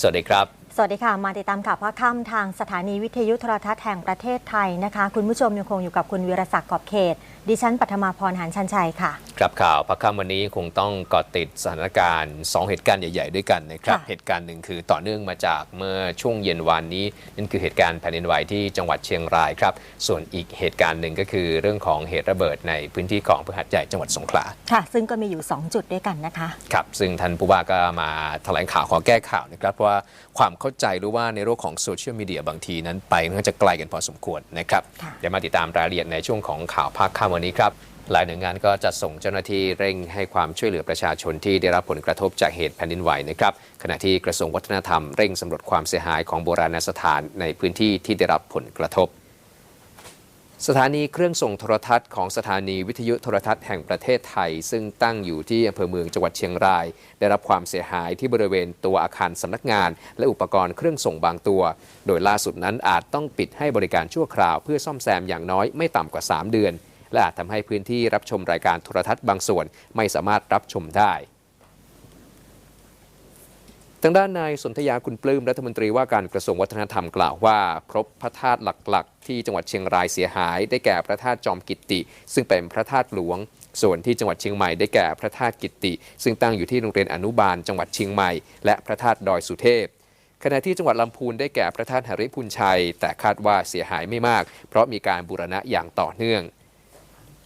สวัสดีครับ สวัสดีค่ะ มาติดตามข่าวภาคค่ำทางสถานีวิทยุโทรทัศน์แห่งประเทศไทยนะคะ คุณผู้ชมยังคงอยู่กับคุณวีรศักดิ์ขอบเขต ดิฉันปัทมาพรหันชันชัยค่ะ ครับข่าวพักค่ำวันนี้คงต้องเกาะติดสถานการณ์ 2 เหตุการณ์ใหญ่ ๆ ด้วยกันนะครับค่ะเหตุการณ์หนึ่งคือต่อเนื่องมาจากเมื่อช่วงเย็นวานนี้ นั่นคือเหตุการณ์แผ่นดินไหวที่จังหวัดเชียงรายครับ ส่วนอีกเหตุการณ์หนึ่งก็คือเรื่องของเหตุระเบิดในพื้นที่ของพฤหัสใหญ่จังหวัดสงขลาค่ะ ซึ่งก็มีอยู่ 2 จุดด้วยกันนะคะครับซึ่งท่านผู้ว่าก็มาแถลงข่าวขอแก้ข่าวนะครับเพราะว่าความเข้าใจหรือว่าในโลกของโซเชียลมีเดียบางทีนั้นไปมันก็จะไกลกันพอสมควรนะครับค่ะเดี๋ยวมาติดตามรายละเอียดในช่วงของข่าวภาคค่ำวันนี้ครับหลายหน่วยงานก็จะส่งเจ้าหน้าที่เร่งให้ความช่วยเหลือประชาชนที่ได้รับผลกระทบจากเหตุแผ่นดินไหวนะครับ ขณะที่กระทรวงวัฒนธรรมเร่งสำรวจความเสียหายของโบราณสถานในพื้นที่ที่ได้รับผลกระทบ สถานีเครื่องส่งโทรทัศน์ของสถานีวิทยุโทรทัศน์แห่งประเทศไทย ซึ่งตั้งอยู่ที่อำเภอเมืองจังหวัดเชียงราย ได้รับความเสียหายที่บริเวณตัวอาคารสำนักงาน และอุปกรณ์เครื่องส่งบางตัว โดยล่าสุดนั้นอาจต้องปิดให้บริการชั่วคราว เพื่อซ่อมแซมอย่างน้อยไม่ต่ำกว่า 3 เดือน และอาจทำให้พื้นที่รับชมรายการโทรทัศน์บางส่วนไม่สามารถรับชมได้ ทางด้านนายสนธยาคุณปลื้มรัฐมนตรีว่าการกระทรวงวัฒนธรรมกล่าวว่า ครบพระธาตุหลักๆ ที่จังหวัดเชียงรายเสียหาย ได้แก่พระธาตุจอมกิตติซึ่งเป็นพระธาตุหลวง ส่วนที่จังหวัดเชียงใหม่ได้แก่พระธาตุกิตติ ซึ่งตั้งอยู่ที่โรงเรียนอนุบาลจังหวัดเชียงใหม่และพระธาตุดอยสุเทพขณะที่จังหวัดลำพูนได้แก่พระธาตุหริพุนชัย แต่คาดว่าเสียหายไม่มาก เพราะมีการบูรณะอย่างต่อเนื่อง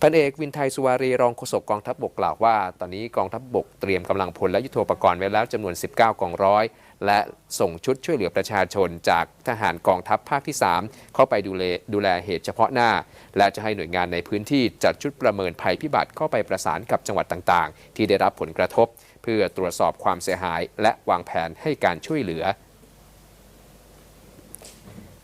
พันเอกวินไทยสุวารีรองโฆษกกองทัพบกกล่าวว่า ตอนนี้กองทัพบกเตรียมกำลังพลและยุทโธปกรณ์ไว้แล้วจำนวน 19 กองร้อย และส่งชุดช่วยเหลือประชาชนจากทหารกองทัพภาคที่ 3 เข้าไปดูแลดูแลเหตุเฉพาะหน้า และจะให้หน่วยงานในพื้นที่จัดชุดประเมินภัยพิบัติเข้าไปประสานกับจังหวัดต่างๆ ที่ได้รับผลกระทบ เพื่อตรวจสอบความเสียหาย และวางแผนให้การช่วยเหลือ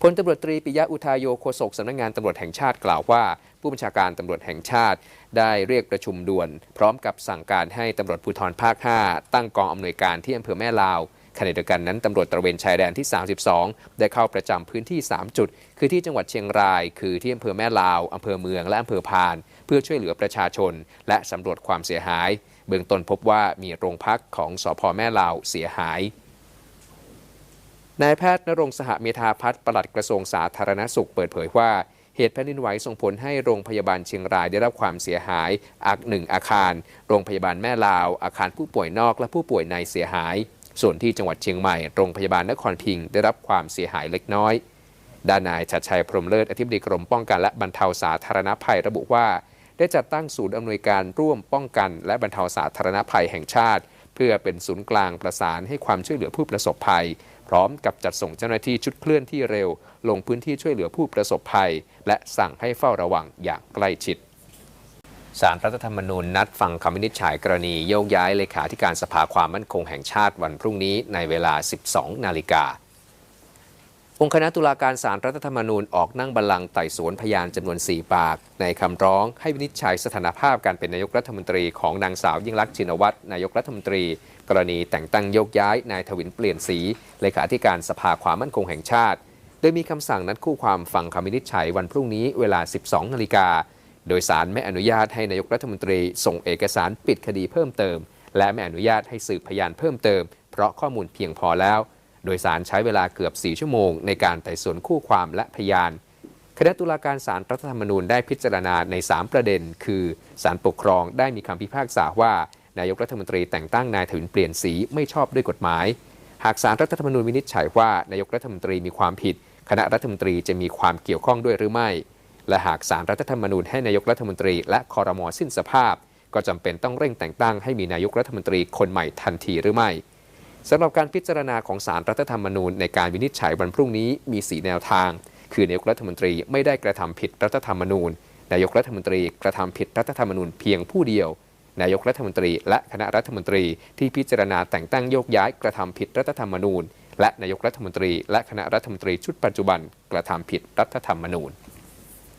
พลตำรวจตรีปิยะอุทายโยโฆษกสำนักงานตำรวจแห่งชาติกล่าวว่า ผู้บัญชาการตำรวจแห่งชาติ ได้เรียกประชุมด่วน พร้อมกับสั่งการให้ตำรวจภูธรภาค 5 ตั้งกองอำนวยการที่อำเภอแม่ลาวขณะเดียวกันนั้นตำรวจตระเวนชายแดนที่ 32 ได้เข้าประจำพื้นที่ 3 จุด คือที่จังหวัดเชียงราย คือที่อำเภอแม่ลาวอำเภอเมือง และอำเภอพาน เพื่อช่วยเหลือประชาชน และสำรวจความเสียหาย เบื้องต้นพบว่ามีโรงพักของสพแม่ลาวเสียหายนายแพทย์นรงสหเมธาพัฒน์ปลัดกระทรวงสาธารณสุขเปิดเผยว่า เหตุแผ่นดินไหวส่งผลให้โรงพยาบาลเชียงรายได้รับความเสียหายอาคหนึ่งอาคาร โรงพยาบาลแม่ลาว อาคารผู้ป่วยนอกและผู้ป่วยในเสียหาย ส่วนที่จังหวัดเชียงใหม่ โรงพยาบาลนครพิงได้รับความเสียหายเล็กน้อย ด้านนายชัดชัยพรหมเลิศอธิบดีกรมป้องกันและบรรเทาสาธารณภัยระบุว่า ได้จัดตั้งศูนย์อำนวยการร่วมป้องกัน และบรรเทาสาธารณภัยแห่งชาติ พื่อเป็นศูนย์กลางประสานให้ความช่วยเหลือผู้ประสบภัย พร้อมกับจัดส่งเจ้าหน้าที่ชุดเคลื่อนที่เร็ว ลงพื้นที่ช่วยเหลือผู้ประสบภัย และสั่งให้เฝ้าระวังอย่างใกล้ชิดสารรัฐธรรมนูญนัดฟังคำวินิจฉัยกรณีโยกย้ายเลขาธิการสภาความมั่นคงแห่งชาติวันพรุ่งนี้ในเวลา 12 นาฬิกา องค์คณะตุลาการสารรัฐธรรมนูญออกนั่งบัลลังก์ไต่สวนพยานจำนวน 4 ปาก ในคำร้องให้วินิจฉัยสถานภาพการเป็นนายกรัฐมนตรีของนางสาวยิ่งลักษณ์ชินวัตรนายกรัฐมนตรี กรณีแต่งตั้งโยกย้ายนายทวินเปลี่ยนสีเลขาธิการสภาความมั่นคงแห่งชาติ โดยมีคำสั่งนัดคู่ความฟังคำวินิจฉัยวันพรุ่งนี้เวลา 12นาฬิกาโดยสารไม่อนุญาตให้นายกรัฐมนตรีส่งเอกสารปิดคดีเพิ่มเติม และไม่อนุญาตให้สืบพยานเพิ่มเติม เพราะข้อมูลเพียงพอแล้ว โดยสารใช้เวลาเกือบ 4 ชั่วโมง ในการไต่สวนคู่ความและพยาน คณะตุลาการศาลรัฐธรรมนูญได้พิจารณาใน 3 ประเด็น คือศาลปกครองได้มีคำพิพากษาว่า นายกรัฐมนตรีแต่งตั้งนายถวินเปลี่ยนสีไม่ชอบด้วยกฎหมาย หากศาลรัฐธรรมนูญวินิจฉัยว่านายกรัฐมนตรีมีความผิด คณะรัฐมนตรีจะมีความเกี่ยวข้องด้วยหรือไม่ และหากศาลรัฐธรรมนูญให้นายกรัฐมนตรี และคอรมอสิ้นสภาพ ก็จำเป็นต้องเร่งแต่งตั้งให้มีนายกรัฐมนตรีคนใหม่ทันทีหรือไม่ สำหรับการพิจารณาของศาลรัฐธรรมนูญในการวินิจฉัยวันพรุ่งนี้มี 4 แนวทาง คือนายกรัฐมนตรีไม่ได้กระทำผิดรัฐธรรมนูญ นายกรัฐมนตรีกระทำผิดรัฐธรรมนูญเพียงผู้เดียวนายกรัฐมนตรีและคณะรัฐมนตรีที่พิจารณาแต่งตั้งโยกย้ายกระทำผิดรัฐธรรมนูญ และนายกรัฐมนตรีและคณะรัฐมนตรีชุดปัจจุบันกระทำผิดรัฐธรรมนูญ